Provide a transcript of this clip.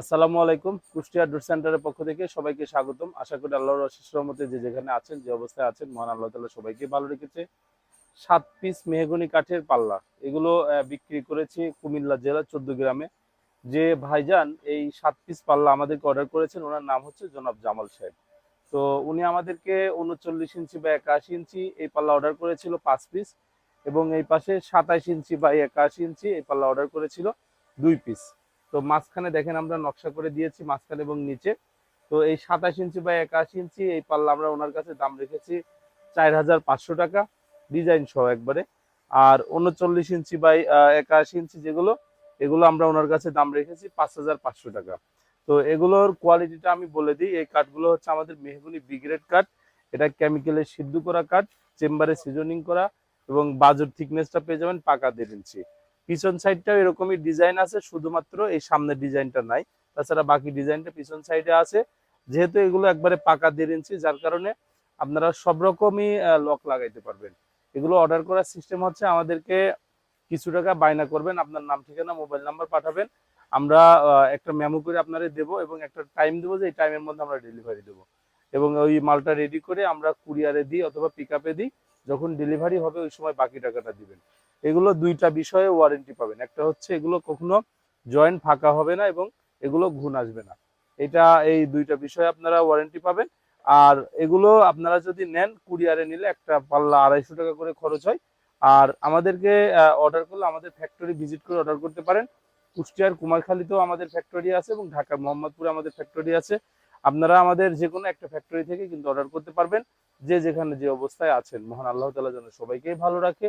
আসসালামু আলাইকুম। কুষ্টিয়া ডুট সেন্টারের পক্ষ থেকে সবাইকে স্বাগতম। আশা করি আল্লাহর অশেষ রহমতে যে যেখানে আছেন, যে অবস্থায় আছেন, মহান আল্লাহ তালা সবাইকে ভালো রেখেছে। সাত পিস মেহগনি কাঠের পাল্লা, এগুলো বিক্রি করেছি কুমিল্লা জেলা চোদ্দ গ্রামে। যে ভাইজান এই সাত পিস পাল্লা আমাদেরকে অর্ডার করেছেন, ওনার নাম হচ্ছে জনাব জামাল সাহেব। তো উনি আমাদেরকে উনচল্লিশ ইঞ্চি বা একাশি ইঞ্চি এই পাল্লা অর্ডার করেছিল, পাঁচ পিস এবং এই পাশে সাতাশ ইঞ্চি বা একাশি ইঞ্চি এই পাল্লা অর্ডার করেছিল, দুই পিস তো মাঝখানে দেখেন আমরা নকশা করে দিয়েছি মাঝখানে এবং নিচে। তো এই সাতাশ ইঞ্চি বা একাশি ইঞ্চি এই পাল্লা আমরা ওনার কাছে দাম রেখেছি চার হাজার পাঁচশো টাকা ডিজাইন সহ একবারে। আর উনচল্লিশ ইঞ্চি বাই একাশি ইঞ্চি যেগুলো, এগুলো আমরা ওনার কাছে দাম রেখেছি পাঁচ হাজার পাঁচশো টাকা। তো এগুলোর কোয়ালিটিটা আমি বলে দিই, এই কাঠগুলো হচ্ছে আমাদের মেহগুনি বিগ্রেড কাঠ। এটা কেমিক্যালে সিদ্ধ করা কাঠ, চেম্বারে সিজনিং করা এবং বাজুর থিকনেসটা পেয়ে যাবেন পাকা দেড় ইঞ্চি। পিছন সাইডটাও এরকমই ডিজাইন আছে, শুধুমাত্র এই সামনের ডিজাইনটা নাই। তাছাড়া বাকি ডিজাইনটা পিছন সাইডে আছে। যেহেতু এগুলো একবারে পাকা দেড় ইঞ্চি, যার কারণে আপনারা সব রকমই লক লাগাইতে পারবেন। এগুলো অর্ডার করার সিস্টেম হচ্ছে আমাদেরকে কিছু টাকা বায়না করবেন, আপনার নাম, ঠিকানা মোবাইল নাম্বার পাঠাবেন। আমরা একটা মেমো করে আপনাদের দেবো এবং একটা টাইম দেবো যে এই টাইমের মধ্যে আমরা ডেলিভারি দেবো। এবং ওই মালটা রেডি করে আমরা কুরিয়ারে দিই অথবা পিক আপে দিই। যখন ডেলিভারি হবে, ওই সময় বাকি টাকাটা দিবেন। এগুলো দুইটা বিষয়ে ওয়ারেন্টি পাবেন। একটা হচ্ছে এগুলো কখনো জয়েন্ট ফাঁকা হবে না এবং এগুলো ঘুণ আসবে না। এটা এই দুইটা বিষয়ে আপনারা ওয়ারেন্টি পাবেন। আর এগুলো আপনারা যদি নেন কুরিয়ারে নিলে একটা পাল্লা আড়াইশো টাকা করে খরচ হয়। আর আমাদেরকে অর্ডার করলে আমাদের ফ্যাক্টরি ভিজিট করে অর্ডার করতে পারেন। কুষ্টিয়ার কুমারখালীতেও আমাদের ফ্যাক্টরি আছে এবং ঢাকা মোহাম্মদপুরে আমাদের ফ্যাক্টরি আছে। আপনারা আমাদের যে কোনো একটা ফ্যাক্টরি থেকে কিন্তু অর্ডার করতে পারবেন। যে যেখানে যে অবস্থায় আছেন। মহান আল্লাহ তালা যেন সবাইকেই ভালো রাখে।